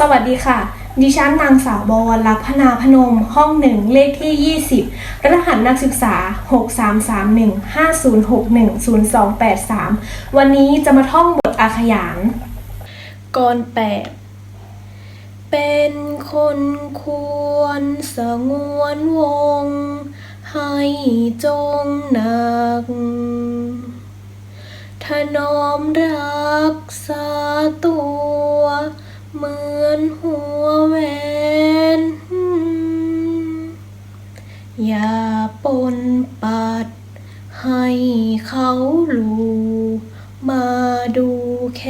สวัสดีค่ะ ดิฉันนางสาวบวรลักษณ์พนาพนม ห้องหนึ่งเลขที่ 20 รหัสนักศึกษา 633150610283 วันนี้จะมาท่องบทอาขยานกรแปดเป็นคนควรสงวนวง ให้จงหนัก ถนอมรักษาตัว ปนปัด ให้เขาลูมาดูแค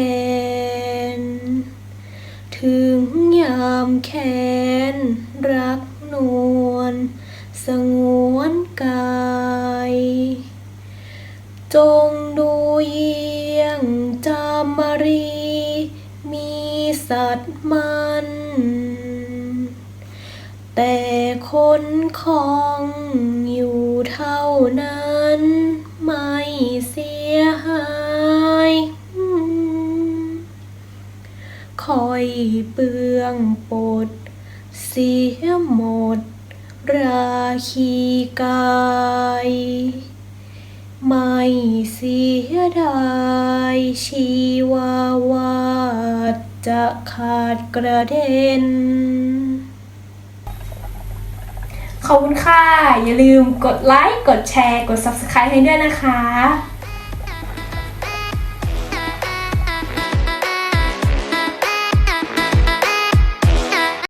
นถึงยามแค้นรักนวลสงวนกาย จงดูเยี่ยงจามรี มีสัตว์มัน แต่คนของอยู่เท่านั้นไม่เสียหายคอยเปลืองปดเสียหมด ราคีกาย ไม่เสียดายชีวาวาจะขาดกระเด็น ขอบคุณค่ะ อย่าลืมกดไลค์ กดแชร์ กด Subscribe ให้ด้วยนะคะ